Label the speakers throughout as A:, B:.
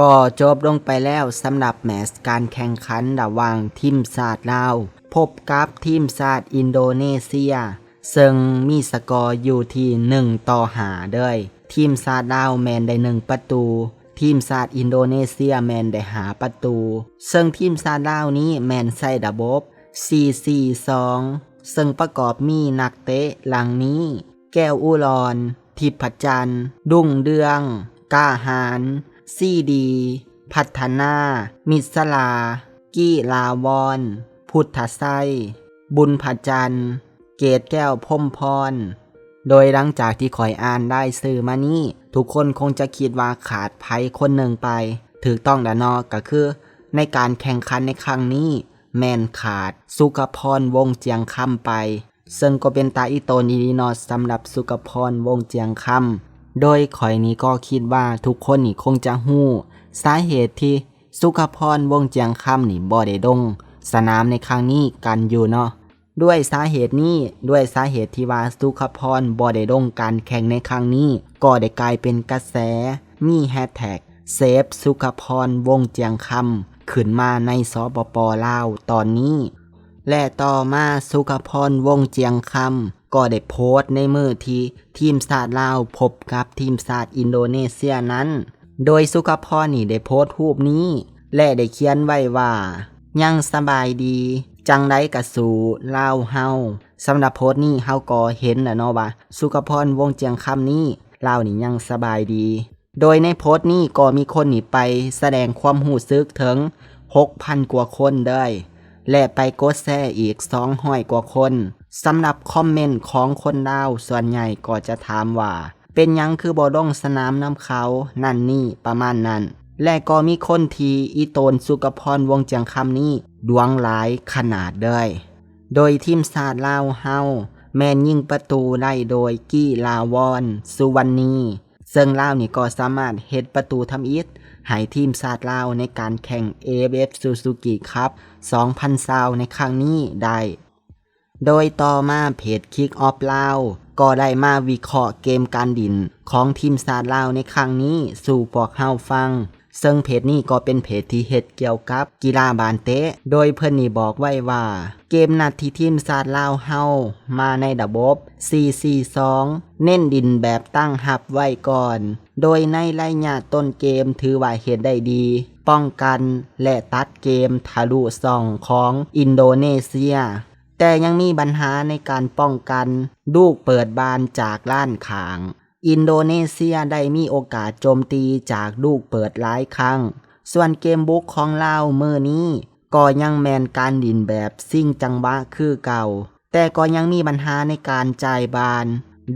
A: ก็จบลงไปแล้วสำหรับแมตช์การแข่งขันระหว่างทีมชาติลาว พบกับทีมชาติอินโดนีเซีย ซึ่งมีสกอร์อยู่ที่ 1 ต่อหาด้วยทีมชาติลาวแมนได้ 1 ประตู ทีมชาติอินโดนีเซียแมนได้หาประตู ซึ่งทีมชาติลาวนี้แมนใส่ระบบ 4-4-2 ซึ่งประกอบมีนักเตะหลังนี้ แก้วอุรอน ทิพจันดุ้งเดือง ก้าหาร ซีดี พัฒนา มิสลา กี้ลาวอน พุทธไสบุญพจันเกตแก้วพมพร โดยหลังจากที่คอยอ่านได้ซื้อมานี่ทุกคนคงจะคิดว่าขาดไผคนหนึ่งไป ถูกต้องดานอก็คือ ในการแข่งขันในครั้งนี้ แมนขาด สุขพรวงเจียงคำไป ซึ่งก็เป็นตาอีโตนีดีนอสสำหรับสุขพรวงเจียงคำ โดยข่อยนี้ก็คิดว่าทุกคนนี่คงจะหู้ สาเหตุที่สุขพรวงเจียงคำนี่บ่ได้ดง สนามในครั้งนี้กันอยู่เนาะด้วยสาเหตุนี้ด้วยสาเหตุที่ว่าสุขพรบ่ได้ดงการแข่งในครั้งนี้ ก็ได้กลายเป็นกระแส มีแฮชแท็กเซฟสุขพรวงเจียงคำขึ้นมาในสปปลาวตอนนี้ และต่อมาสุขพรวงเจียงคำ ก็ได้โพสต์ในมือที่ทีมชาติลาวพบกับทีมชาติอินโดนีเซียนั้น โดยสุขพรนี่ได้โพสต์รูปนี้ และได้เขียนไว้ว่า ยังสบายดี จังไดกะสูลาวเฮาสำหรับโพสต์นี้เฮาก็เห็นแล้วเนาะว่าสุขพรวงเจียงคำนี้ลาวนี่ยังสบายดี โดยในโพสต์นี้ก็มีคนนี่ไปแสดงความหูซึกถึง 6,000 กว่าคนเด้ยและไปกดแซ่อีก200กว่าคน สำหรับคอมเมนต์ของคนดาวส่วนใหญ่ก็จะถามว่า เป็นยังคือบ่ลงสนามน้ำเขานั่นนี่ประมาณนั้น และก็มีคนทีอีโตนสุกพรวงเจียงคำนี้ดวงหลายขนาดเด้ยโดยทีมชาติลาวเฮาแมนยิงประตูได้โดยกี้ลาวอนสุวรรณีซึ่งลาวนี่ก็สามารถเฮ็ดประตูทำอิฐให้ทีมชาติลาวในการแข่ง AFF Suzuki Cup 2020ในครั้งนี้ได้ โดยต่อมาเพจ Kick Off ลาวก็ได้มาวิเคราะห์เกมการดินของทีมชาติลาวในครั้งนี้สู่พวกเฮาฟัง ซึ่งเพจนี้ก็เป็นเพจที่เฮ็ดเกี่ยวกับกีฬาบานเตะ โดยเพิ่นนี่บอกไว้ว่า เกมนัดที่ทีมชาติลาวเฮามาในระบบ 4-4-2 เน้นดินแบบตั้งหับไว้ก่อน โดยในระยะต้นเกมถือว่าเฮ็ดได้ดี ป้องกันและตัดเกมทะลุสองของอินโดนีเซีย แต่ยังมีปัญหาในการป้องกัน ลูกเปิดบานจากล้านขาง อินโดนีเซียได้มีโอกาสโจมตีจากลูกเปิดหลายครั้ง ส่วนเกมบุกของลาวมือนี้ ก็ยังแมนการดินแบบซิ่งจังหวะคือเก่า แต่ก็ยังมีปัญหาในการจ่ายบาน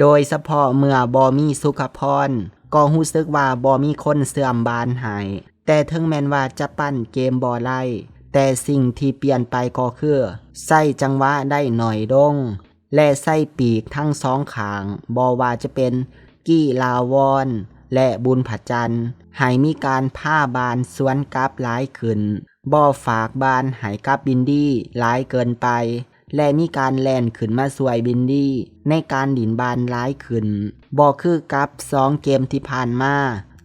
A: โดยเฉพาะเมื่อบอมีสุขพรก็รู้สึกว่าบอมีคนเสื่อมบานหายแต่ถึงแม้นว่าจะปั้นเกมบอไล่ แต่สิ่งที่เปลี่ยนไปก็คือใส่จังหวะได้หน่อยดง และใส่ปีกทั้งสองขางบอว่าจะเป็นกี้ลาวอนและบุญผัจันทร์ให้มีการผ้าบานสวนกลับหลายขึ้นบ่ฝากบานหายกับบินดี้หลายเกินไป และมีการแล่นขึ้นมาสวยบินดี้ในการดินบานหลายขึ้นบ่คือกับสองเกมที่ผ่านมา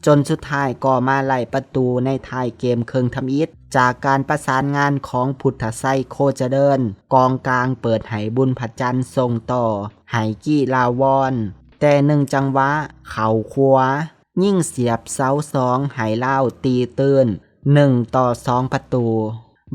A: จนสุดท้ายก็มาไล่ประตูในท้ายเกมเคิงทำอิฐจากการประสานงานของพุทธไซโคจะเดิน กองกลางเปิดไหบุญผัจันทร์ส่งต่อ ไหกี้ลาวอน แต่หนึ่งจังหวะ เข่าขวายิ่งเสียบเสาสองไหเล่าตีตื้นหนึ่งต่อสองประตู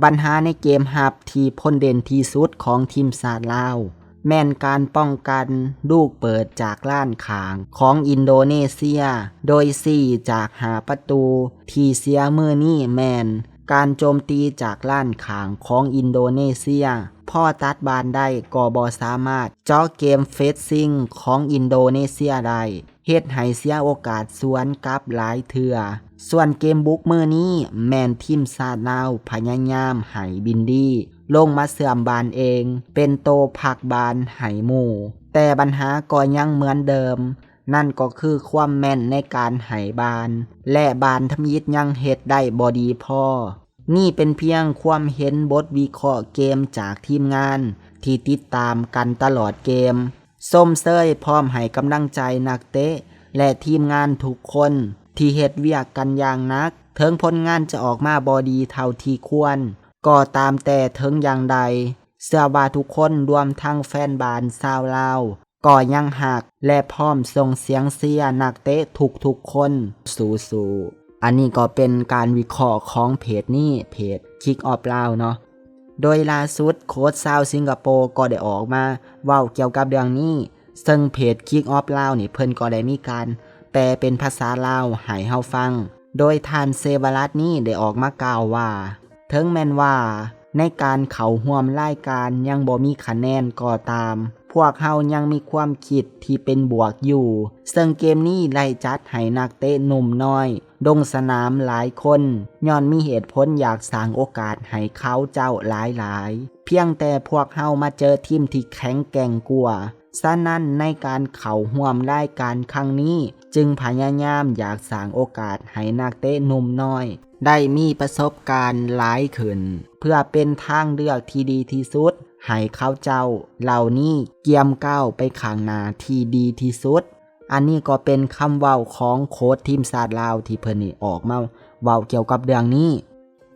A: ปัญหาในเกมหับทีพ้นเด่นที่สุดของทีมสาดลาว แม่นการป้องกันลูกเปิดจากล้านขางของอินโดนีเซีย โดยสี่จากหาประตู ทีเสียมือนี่แมน การโจมตีจากล้านขางของอินโดนีเซีย พ่อตัดบานได้ก็บอสามารถ เจาะเกมเฟสซิ่งของอินโดนีเซียได้เฮ็ดให้เสียโอกาสสวนกับหลายเถื่อ ส่วนเกมบุกมือนี้แมนทีมซาดนาวพยายามไห้บินดี ลงมาเสื่อมบานเอง เป็นโตผักบานไหหมู่ แต่ปัญหาก็ยังเหมือนเดิม นั่นก็คือความแม่นในการไหบาน และบานทำยิดยังเฮ็ดได้บอดีพอนี่เป็นเพียงความเห็นบทวิเคราะห์เกมจากทีมงาน ที่ติดตามกันตลอดเกมส้มเซยพร้อมให้กำลังใจนักเตะ และทีมงานทุกคนที่เฮ็ดเวียกกันอย่างนักเทิงผลงานจะออกมาบอดีเท่าที่ควร ก็ตามแต่เทิงอย่างใด เสื้อว่าทุกคนรวมทั้งแฟนบานซาวลาวก็ยังหักและพร้อมส่งเสียงเสียนักเตะทุกทุกคน สู่สู่อันนี้ก็เป็นการวิเคราะห์ของเพจนี้เพจ Kick Off ลาวเนาะโดยล่าสุดโค้ชซาวสิงคโปร์ก็ได้ออกมาเว้าเกี่ยวกับเรื่องนี้ ซึ่งเพจ Kick Off ลาวนี่เพิ่นก็ได้มีการแปลเป็นภาษาลาวให้เฮาฟัง โดยทานเซบารัตนี่ได้ออกมากล่าวว่า เถึงแม้นว่าในการเขาร่วมรายการยังบ่มีคะแนนก็ตาม พวกเฮายังมีความคิดที่เป็นบวกอยู่ ซึ่งเกมนี้ไล่จัดให้นักเตะหนุ่มน้อย ดงสนามหลายคนย้อนมีเหตุผลอยากสร้างโอกาสให้เขาเจ้าหลายๆเพียงแต่พวกเฮามาเจอทีมที่แข็งแกร่งกว่า ฉะนั้นในการเข้าร่วมรายการครั้งนี้ จึงพยายามอยากสร้างโอกาสให้นักเตะหนุ่มน้อย ได้มีประสบการณ์หลายขึ้น เพื่อเป็นทางเลือกที่ดีที่สุด ให้เขาเจ้า เหล่านี้เกียมก้าวไปข้างหน้าที่ดีที่สุด อันนี้ก็เป็นคำเว้าของโค้ชทีมชาติลาวที่เพิ่นนี่ออกมาเว้าเกี่ยวกับเรื่องนี้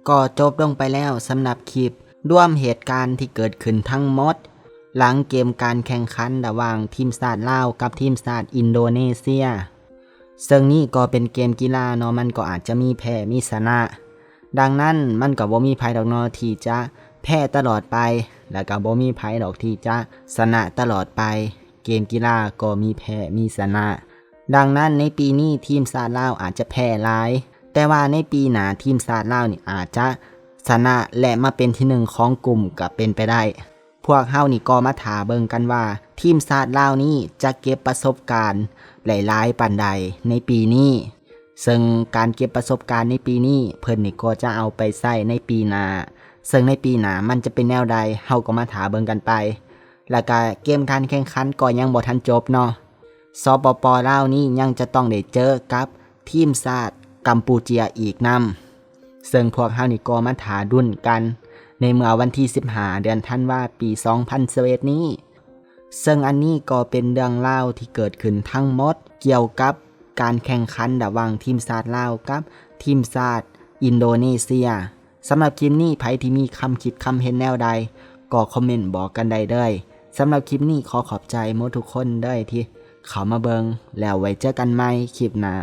A: ก็จบลงไปแล้วสำหรับคลิปร่วมเหตุการณ์ที่เกิดขึ้นทั้งหมด หลังเกมการแข่งขันระหว่างทีมชาติลาวกับทีมชาติอินโดนีเซีย ซึ่งนี่ก็เป็นเกมกีฬาเนาะมันก็อาจจะมีแพ้มีชนะ ดังนั้นมันก็บ่มีภัยดอกเนาะที่จะแพ้ตลอดไป แล้วก็บ่มีภัยดอกที่จะชนะตลอดไป เกมกีฬาก็มีแพ้มีชนะ ดังนั้นในปีนี้ทีมชาติลาวอาจจะแพ้หลาย แต่ว่าในปีหน้าทีมชาติลาวนี่อาจจะชนะและมาเป็นที่หนึ่งของกลุ่มก็เป็นไปได้ พวกเฮานี่ก็มาถาเบิงกันว่า ทีมชาติลาวนี้จะเก็บประสบการณ์หลายๆปันใดในปีนี้ซึ่งการเก็บประสบการณ์ในปีนี้เพิ่นนี่ก็จะเอาไปใส่ในปีหน้าซึ่งในปีหน้ามันจะเป็นแนวใดเฮาก็มาถาเบิงกันไป แล้วก็เกมการแข่งขันก็ยังบ่ทันจบเนาะสปปลาวนี่ยังจะต้องได้เจอกับทีมชาติกัมพูเจียอีกนำซึ่งพวกเฮานี่ก็มาถาดุนกัน ในเมื่อวันที่15เดือนธันวาปี2021นี้ ซึ่งอันนี้ก็เป็นเรื่องเล่าที่เกิดขึ้นทั้งหมด เกี่ยวกับการแข่งขันระหว่างทีมชาติลาวกับ ทีมชาติอินโดนีเซียสำหรับคลิปนี้ไผที่มีคำคิดคำเห็นแนวใด ก็คอมเมนต์บอกกันได้เด้อสำหรับคลิปนี้ขอขอบใจมดทุกคนด้อที่เขามาเบิงแล้วไว้เจอกันใหม่คลิปหน้า